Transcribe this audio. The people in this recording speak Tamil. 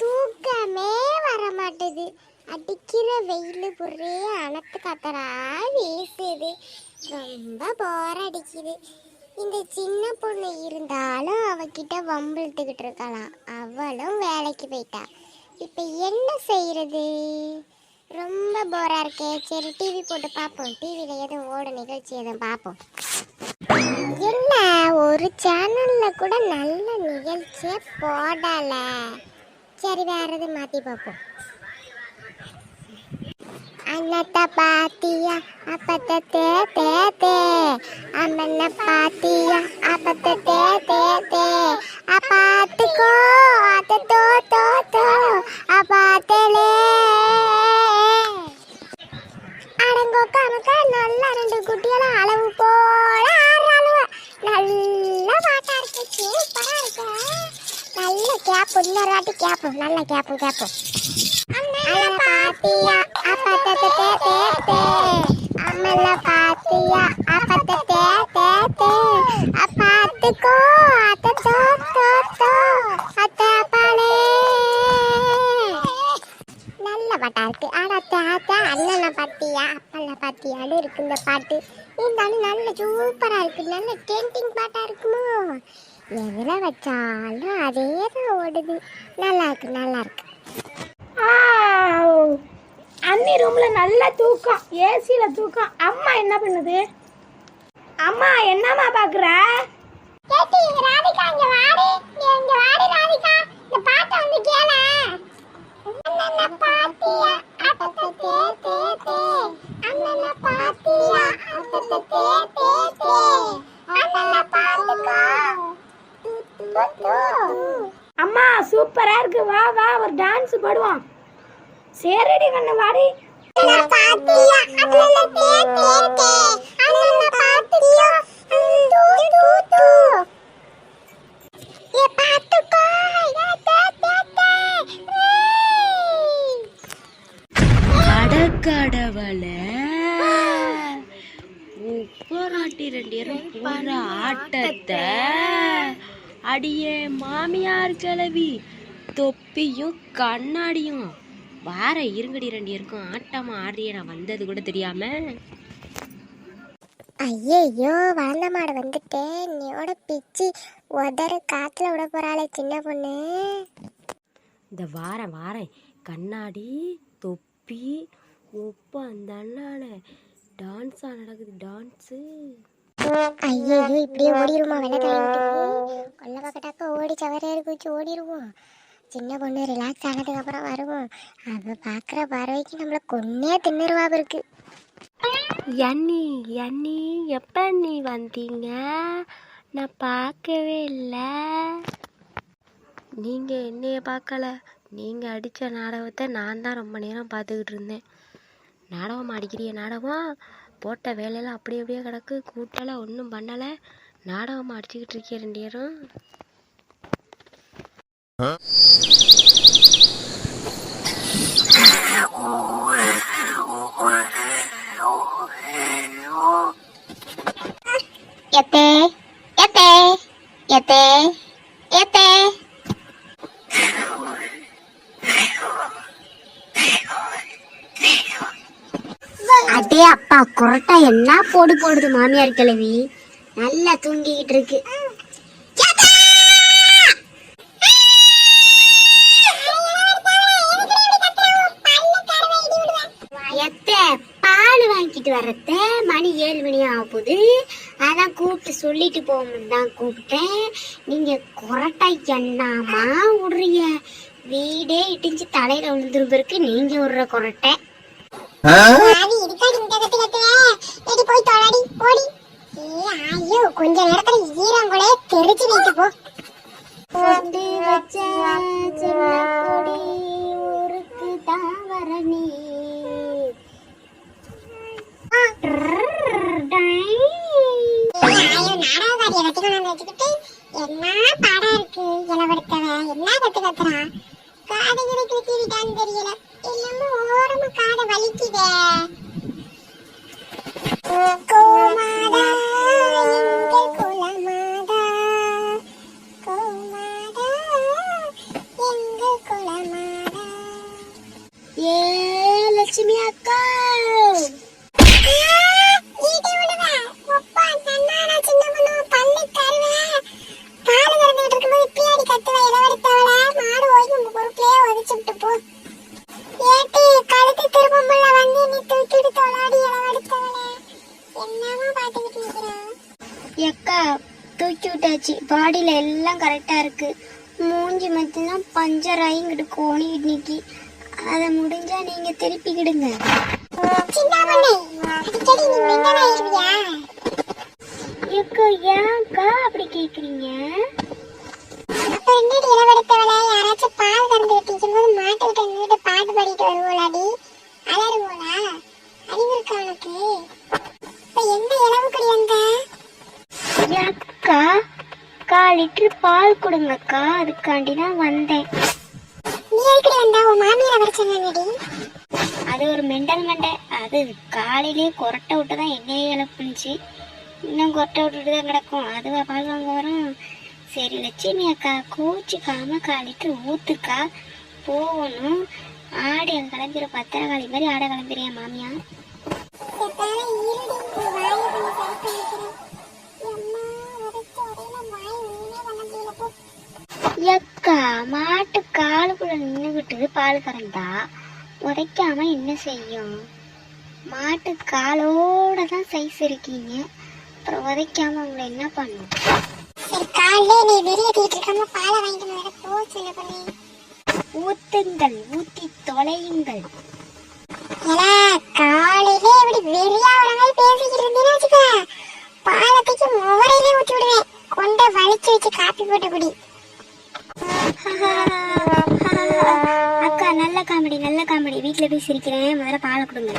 தூக்கமே வர மாட்டேது அடிக்கிற வெயில் ஒரே அனத்து கத்தரா வீசுது. ரொம்ப போர் அடிக்குது. இந்த சின்ன பொண்ணு இருந்தாலும் அவகிட்ட வம்பிழுத்துக்கிட்டு இருக்கலாம் அவளும் வேலைக்கு போயிட்டா. இப்போ என்ன செய்யறது ரொம்ப போரா இருக்கே. சரி டிவி போட்டு பார்ப்போம் டிவியில் எதுவும் ஓட நிகழ்ச்சி எதுவும் பார்ப்போம் என்ன ஒரு சேனலில் கூட நல்ல நிகழ்ச்சியை போடலை. சரி வேற எது மாற்றி பார்ப்போம். அண்ணத்தை பாத்தியா அப்பத்தை தே தே தே. அம்மன பாத்தியா அப்பத்தை தே தே தே. அப்பாத்துக்கோ அத்த தோ தோ தோ. அப்பாத்தலே வாட்டி கேட்போம் நல்லா கேட்போம் கேட்போம் அண்ணல பாத்தியா அப்பத்த தே தே தே அம்மல பாத்தியா அப்பத்த தே தே தே. அப்பாத்துக்கோ அத்த தோ தோ தோ. அத்த பாலே நல்ல பாட்டா இருக்கு. ஆனா தாத்தா அண்ணனை பாத்தியா அப்பல்ல பாத்தியான்னு இருக்கு இந்த பாட்டு. இருந்தாலும் நல்ல சூப்பரா இருக்கு. நல்ல டென்டிங் பாட்டா இருக்குமோ. எதுல வச்சாலும் அதே தான் ஓடுது. நல்லா இருக்கு நல்லா இருக்கு. அண்ணி ரூம்ல நல்ல தூக்கம் ஏசில தூக்கம். அம்மா என்ன பண்ணுது? அம்மா என்னம்மா இந்த பாட்டை வந்து கேள. அண்ணன தே. தே ஏய். அடக்கடவள உப்பராட்டி ரெண்டு பேரும் போற ஆட்டத்தை. அடியே மாமியார் கிளவி தொப்பியும் கண்ணாடியும் வார இருங்கடி ரெண்டு பேருக்கும் ஆட்டமா ஆடுறிய நான் வந்தது கூட தெரியாம. ஐயையோ வளர்ந்த மாடு வந்துட்டு நீயோட பிச்சு உதற காத்துல விட போறாளே சின்ன பொண்ணு. இந்த வாரேன் வாரேன் கண்ணாடி தொப்பி உப்பு அந்த அண்ணால டான்ஸா நடக்குது டான்ஸு ஐயையோ இப்படியே ஓடிருமா வெள்ள தள்ளிட்டு கொல்ல பக்கட்டாக்க ஓடி சவரையாரு குச்சி ஓடிடுவோம் சின்ன பொண்ணு ரிலாக்ஸ் ஆனதுக்கப்புறம் வருவோம். அவ பாக்குற பறவைக்கு நம்மள கொன்னே தின்னுருவா இருக்கு. யன்னி யன்னி எப்போ நீ வந்தீங்க? நான் பார்க்கவே இல்லை. நீங்கள் என்னைய பார்க்கல. நீங்கள் அடித்த நாடகத்தை நான் தான் ரொம்ப நேரம் பார்த்துக்கிட்டு இருந்தேன். நாடகம் அடிக்கிறிய நாடகம்? போட்ட வேலையெல்லாம் அப்படி அப்படியே கிடக்கு. கூட்டலை ஒன்றும் பண்ணலை. நாடகம் அடிச்சுக்கிட்டு இருக்கேன் ரெண்டு பேரும். எத்தே எத்தே எத்தே எத்தே. அப்பா குரட்டா என்ன போடு போடுது மாமியார் கிழவி? நல்லா தூங்கிக்கிட்டு இருக்கு. பால் வாங்கிட்டு வரத்த மணி ஏழு மணி ஆக போகுது அதான் கூப்பிட்டு சொல்லிட்டு போகணும்னு தான் கூப்பிட்டேன். நீங்க குரட்டாய் என்னாமா விடுறீங்க? வீடே இடிஞ்சு தலையில விழுந்துரும் இருக்கு நீங்க விடுற குரட்டை. திருமணம் வச்சுக்கிட்டு என்ன படம் இருக்கு? இளவடுத்தவன் என்ன கத்து கத்துறான் காதை கிடைக்கிற சீவிட்டான்னு தெரியல. எல்லாமே ஓரமா காதை வலிக்குதே. ஏ லட்சுமி அக்கா! தூக்கி பாடியில் எல்லாம் கரெக்டாக இருக்குது மூஞ்சி மட்டும்தான் பஞ்சர் ஆகிங்கிட்டு கோணிக்கிட்டு நிக்கி. அதை முடிஞ்சால் நீங்கள் திருப்பிக்கிடுங்க. எக்கா ஏன்க்கா அப்படி கேக்குறீங்க? யாராச்சும் பால் கறந்து கட்டிக்கும் மாட்டு விட்டு நின்றுட்டு பாட்டு பாடிட்டு வருவோலாடி அலறுவோலா அறிவு இருக்கா உனக்கு? கால் லிட்டர் பால் கொடுங்கக்கா அதுக்காண்டி தான் வந்தேன். நீ எதுக்குடி வந்தா? உன் மாமியார் வர சொன்னாங்கடி. அது ஒரு மெண்டல் மண்டை. அது காலையிலே கொரட்டை விட்டு தான் என்னையே இழப்புனுச்சு. இன்னும் கொரட்டை விட்டுட்டு தான் கிடக்கும். அதுவா பால் வாங்க வரும். சரி லட்சுமி அக்கா கோச்சிக்காம கால் லிட்டர் ஊத்துக்கா. போகணும். ஆடு கிளம்பிற பத்திர காளி மாதிரி ஆட கிளம்பிறியா மாமியா எக்கா மாட்டு காலுக்குள்ள நின்றுகிட்டு பால் கறந்தா உதைக்காம என்ன செய்யும்? மாட்டு காலோட தான் சைஸ் இருக்கீங்க. அப்புறம் உதைக்காம உங்களை என்ன பண்ணும்? சரி காலையிலே நீ வெளியே தீட்டு இருக்காம பாலை வாங்கிட்டு வர போ சொல்ல பண்ணி ஊத்துங்கள் ஊத்தி தொலையுங்கள். காலையிலே இப்படி வெறியா ஒரு மாதிரி பேசிக்கிட்டு இருந்தீங்கன்னா வச்சுக்க. பாலத்துக்கு முவரையிலே ஊத்தி விடுவேன் கொண்ட வலிச்சு வச்சு காப்பி போட்டு குடி அக்கா நல்ல காமெடி நல்ல வீட்டில் போய் சிரிக்கிறேன். முதல்ல பாலை கொடுங்க.